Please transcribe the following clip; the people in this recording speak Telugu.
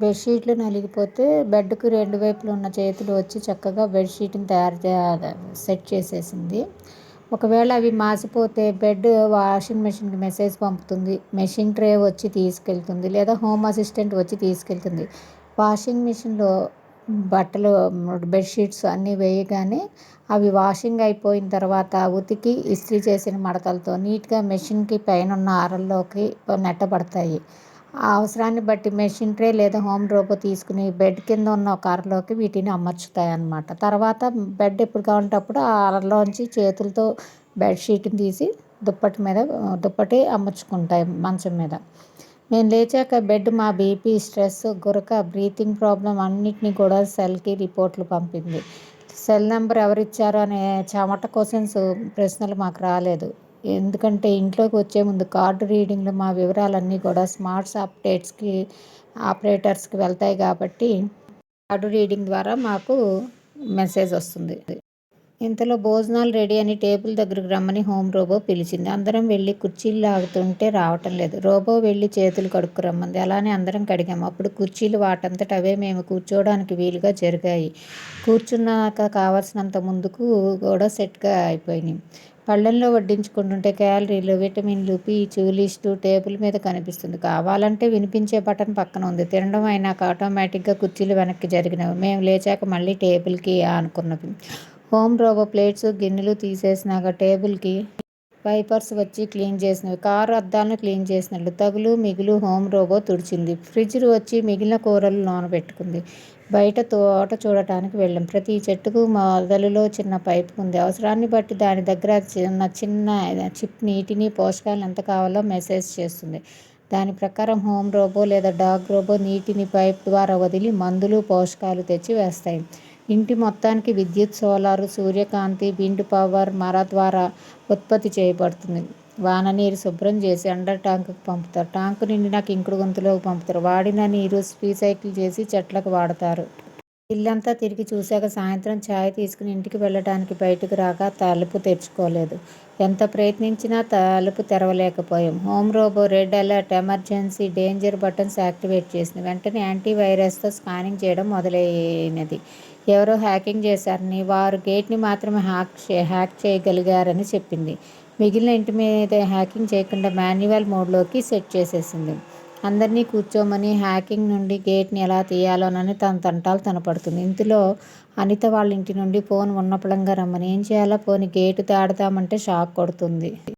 బెడ్షీట్లు నలిగిపోతే బెడ్కు రెండు వైపులు ఉన్న చేతులు వచ్చి చక్కగా బెడ్షీట్ని తయారు చే సెట్ చేసేసింది. ఒకవేళ అవి మాసిపోతే బెడ్ వాషింగ్ మెషిన్కి మెసేజ్ పంపుతుంది. మెషిన్ ట్రే వచ్చి తీసుకెళ్తుంది లేదా హోమ్ అసిస్టెంట్ వచ్చి తీసుకెళ్తుంది. వాషింగ్ మిషన్లో బట్టలు బెడ్షీట్స్ అన్నీ వేయగానే అవి వాషింగ్ అయిపోయిన తర్వాత ఉతికి ఇస్త్రీ చేసిన మడతలతో నీట్గా మెషిన్కి పైన ఉన్న ఆరల్లోకి నెట్టబడతాయి. ఆ అవసరాన్ని బట్టి మెషిన్ ట్రే లేదా హోమ్ రోబో తీసుకుని బెడ్ కింద ఉన్న ఒక అరలోకి వీటిని అమర్చుతాయి అన్నమాట తర్వాత బెడ్ ఎప్పుడు కావాలంటే అప్పుడు ఆ అరలోంచి చేతులతో బెడ్షీట్ని తీసి దుప్పటి మీద దుప్పటి అమర్చుకుంటాయి మంచం మీద. నేను లేచాక బెడ్ మా బీపీ స్ట్రెస్ గురక బ్రీతింగ్ ప్రాబ్లం అన్నిటినీ కూడా సెల్కి రిపోర్ట్లు పంపింది. సెల్ నెంబర్ ఎవరిచ్చారు అనే చెమట క్వశ్చన్స్ ప్రశ్నలు మాకు రాలేదు. ఎందుకంటే ఇంట్లోకి వచ్చే ముందు కార్డు రీడింగ్లో మా వివరాలన్నీ కూడా స్మార్ట్స్ అప్డేట్స్కి ఆపరేటర్స్కి వెళ్తాయి కాబట్టి కార్డు రీడింగ్ ద్వారా మాకు మెసేజ్ వస్తుంది. ఇంతలో భోజనాలు రెడీ అని టేబుల్ దగ్గరకు రమ్మని హోమ్ రోబో పిలిచింది. అందరం వెళ్ళి కుర్చీలు లాగుతుంటే రావటం లేదు. రోబో వెళ్ళి చేతులు కడుక్కు రమ్మంది. అలానే అందరం కడిగాము. అప్పుడు కుర్చీలు వాటంతట అవే మేము కూర్చోవడానికి వీలుగా జరిగాయి. కూర్చున్నాక కావాల్సినంత ముందుకు కూడా సెట్గా అయిపోయినాయి. పళ్ళెంలో వడ్డించుకుంటుంటే క్యాలరీలు విటమిన్లు పీచు లిస్టు టేబుల్ మీద కనిపిస్తుంది. కావాలంటే వినిపించే బటన్ పక్కన ఉంది. తినడం అయినాక ఆటోమేటిక్గా కుర్చీలు వెనక్కి జరిగినవి. మేము లేచాక మళ్ళీ టేబుల్కి ఆనుకున్నవి హోమ్ రోబో ప్లేట్స్ గిన్నెలు తీసేసినాక టేబుల్కి వైపర్స్ వచ్చి క్లీన్ చేసినవి. కారు అద్దాలను క్లీన్ చేసినట్లు. తగులు మిగులు హోమ్ రోబో తుడిచింది. ఫ్రిడ్జ్ వచ్చి మిగిలిన కూరలు నానబెట్టుకుంది. పెట్టుకుంది బయట తోట చూడటానికి వెళ్ళాం. ప్రతి చెట్టుకు మొదలులో చిన్న పైపు ఉంది. అవసరాన్ని బట్టి దాని దగ్గర చిన్న చిన్న చిప్ నీటిని పోషకాలు ఎంత కావాలో మెసేజ్ చేస్తుంది. దాని ప్రకారం హోమ్ రోబో లేదా డాగ్ రోబో నీటిని పైప్ ద్వారా వదిలి మందులు పోషకాలు తెచ్చి వేస్తాయి. ఇంటి మొత్తానికి విద్యుత్ సోలారు సూర్యకాంతి విండ్ పవర్ మర ద్వారా ఉత్పత్తి చేయబడుతుంది. వాన నీరు శుభ్రం చేసి అండర్ ట్యాంకుకి పంపుతారు. ట్యాంకు నిండిన ఇంకుడు గొంతులోకి పంపుతారు. వాడిన నీరు రీసైకిల్ చేసి చెట్లకు వాడతారు. ఇల్లంతా తిరిగి చూశాక సాయంత్రం ఛాయ్ తీసుకుని ఇంటికి వెళ్ళడానికి బయటకు రాక తలుపు తెరుచుకోలేదు. ఎంత ప్రయత్నించినా తలుపు తెరవలేకపోయాం. Home robo red alert emergency danger buttons activate చేసింది వెంటనే యాంటీ వైరస్తో స్కానింగ్ చేయడం మొదలైనది. ఎవరో హ్యాకింగ్ చేశారని వారు గేట్ని మాత్రమే హ్యాక్ హ్యాక్ చేయగలిగారని చెప్పింది. మిగిలిన ఇంటి మీద హ్యాకింగ్ చేయకుండా మాన్యువల్ మోడ్లోకి సెట్ చేసేసింది. అందరినీ కూర్చోమని హ్యాకింగ్ నుండి గేట్ని ఎలా తీయాలోనని తన తంటాలు తనపడుతుంది. ఇంతలో అనిత వాళ్ళ ఇంటి నుండి ఫోన్ ఉన్నపళంగా రమ్మని ఏం చేయాలో? పోని గేటు తాడతామంటే షాక్ కొడుతుంది.